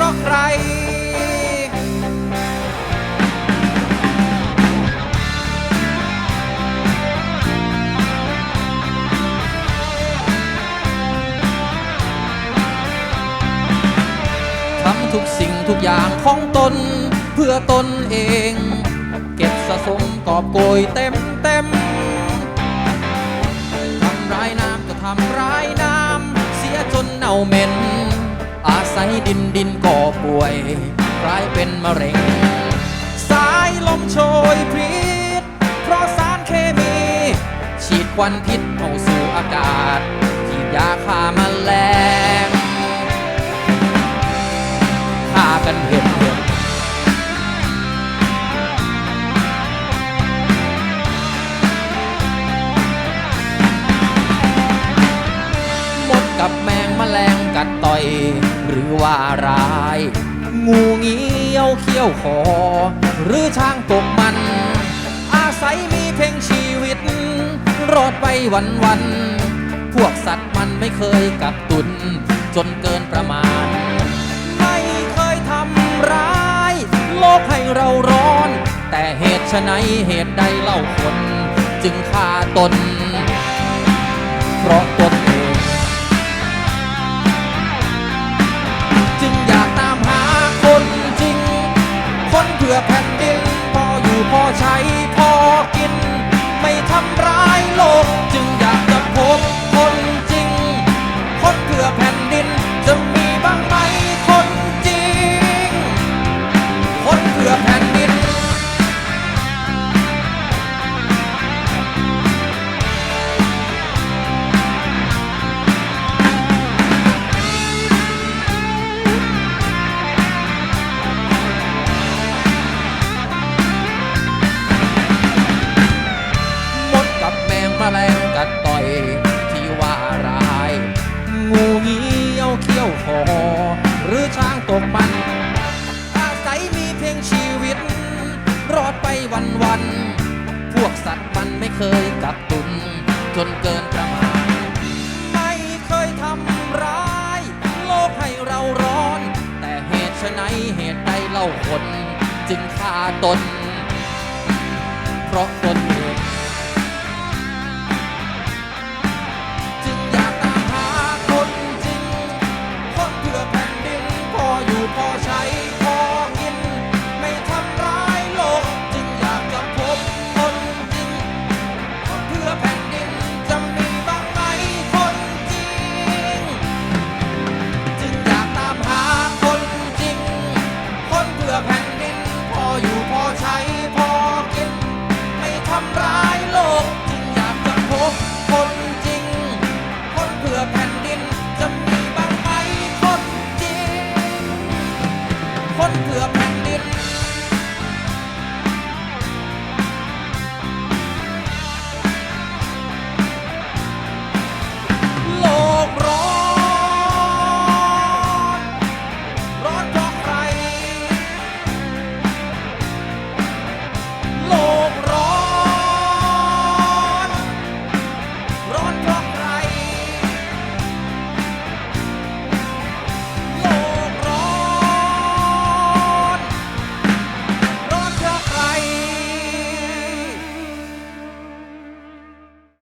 ราะใคร ทำทุกสิ่งทุกอย่างของตนเพื่อตนเอง เก็บสะสมกอบโกยเต็มเต็มทำร้ายน้ำก็ทำร้ายน้ำเสียจนเน่าเหม็น อาศัยดินดินก่อป่วย กลายเป็นมะเร็ง สายลมโชยพิษเพราะสารเคมี ฉีดควันพิษเข้าสู่อากาศ กับแมงแมลงกัดต่อย หรือว่าร้าย งูเงี้ยวเขี้ยวคอหรือช้างตกมัน อาศัยมีเพ่งชีวิต รอดไปวันวัน พวกสัตว์มันไม่เคยกักตุน จนเกินประมาณ ไม่เคยทำร้าย โลกให้เราร้อน แต่เหตุไฉนเหตุใดเล่าคน จึงฆ่าตน เพราะตน พอใช้ ตกมัน อาศัยมีเพียงชีวิต รอดไปวันวัน พวกสัตว์มันไม่เคยกักตุน จนเกินประมาณ ไม่เคยทำร้าย โลกให้เราร้อน แต่เหตุไฉนเหตุใดเล่าคน จึงฆ่าตน เพราะตน aperta.